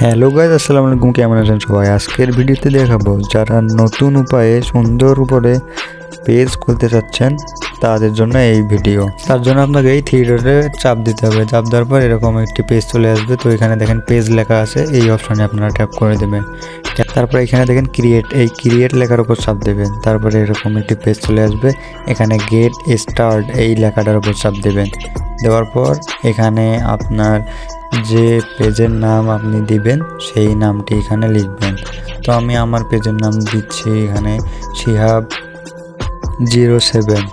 Hello guys আসসালামু আলাইকুম, কেমন আছেন সবাই? আজকের ভিডিওতে দেখাবো যারা নতুন উপায়ে সুন্দর উপরে পেজ খুলতে চাচ্ছেন, তাদের জন্য এই ভিডিও। তার জন্য আপনাকে এই থিয়েটারে চাপ দিতে হবে। চাপ দেওয়ার পর এরকম একটি পেজ চলে আসবে। তো এখানে দেখেন পেজ লেখা আছে, এই অপশানে আপনারা ট্যাপ করে দেবেন। তারপর এখানে দেখেন ক্রিয়েট এই ক্রিয়েট লেখার উপর চাপ দেবেন। তারপরে এরকম একটি পেজ চলে আসবে, এখানে গেট স্টার্ট এই লেখাটার উপর চাপ দেবেন। দেওয়ার পর এখানে আপনার যে পেজের নাম আপনি দিবেন, সেই নামটি এখানে লিখবেন। তো আমি আমার পেজের নাম দিচ্ছি এখানে শিহাব জিরো সেভেন।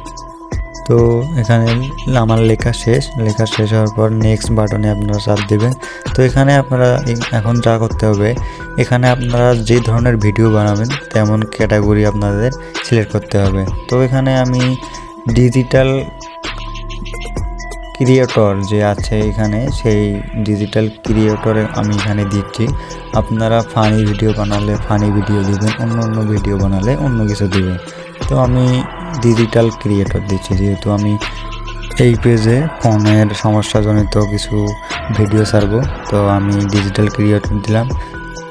তো এখানে আমার লেখা শেষ। লেখা শেষ হওয়ার পর নেক্সট বাটনে আপনারা চাপ দেবেন। তো এখানে আপনারা এখন যা করতে হবে, এখানে আপনারা যে ধরনের ভিডিও বানাবেন, তেমন ক্যাটাগরি আপনাদের সিলেক্ট করতে হবে। তো এখানে আমি ডিজিটাল ক্রিয়েটর যে আছে এখানে, সেই ডিজিটাল ক্রিয়েটরে আমি এখানে দিচ্ছি। আপনারা ফানি ভিডিও বানালে ফানি ভিডিও দিবেন, অন্য অন্য ভিডিও বানালে অন্য কিছু দিবেন। তো আমি ডিজিটাল ক্রিয়েটর দিচ্ছি, যেহেতু আমি এই পেজে ফোনের সমস্যাজনিত কিছু ভিডিও ছাড়বো, তো আমি ডিজিটাল ক্রিয়েটর দিলাম।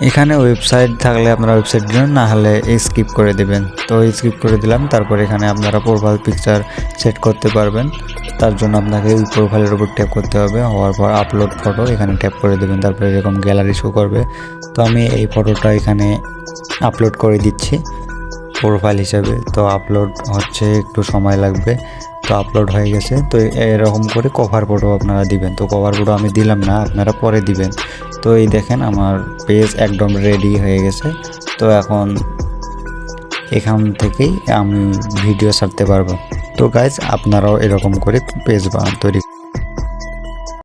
এখানে ওয়েবসাইট থাকলে আপনারা ওয়েবসাইট দিন না হলে স্কিপ করে দেবেন। তো স্কিপ করে দিলাম, তারপর এখানে আপনারা প্রোফাইল পিকচার সেট করতে পারবেন। তার জন্য আপনাকে ওই প্রোফাইলের উপর ট্যাপ করতে হবে। হওয়ার পর আপলোড ফটো এখানে ট্যাপ করে দেবেন। তারপরে এরকম গ্যালারি শো করবে। তো আমি এই ফটোটা এখানে আপলোড করে দিচ্ছি প্রোফাইল হিসাবে। তো আপলোড হচ্ছে, একটু সময় লাগবে। তো আপলোড হয়ে গেছে। তো এরকম করে কভার ফটো আপনারা দিবেন। তো কভার ফটো আমি দিলাম না, আপনারা পরে দিবেন। তো এই দেখেন আমার পেজ একদম রেডি হয়ে গেছে। তো এখন এখান থেকেই আমি ভিডিও ছাড়তে পারব। তো গাইজ আপনারাও এরকম করে পেজ তৈরি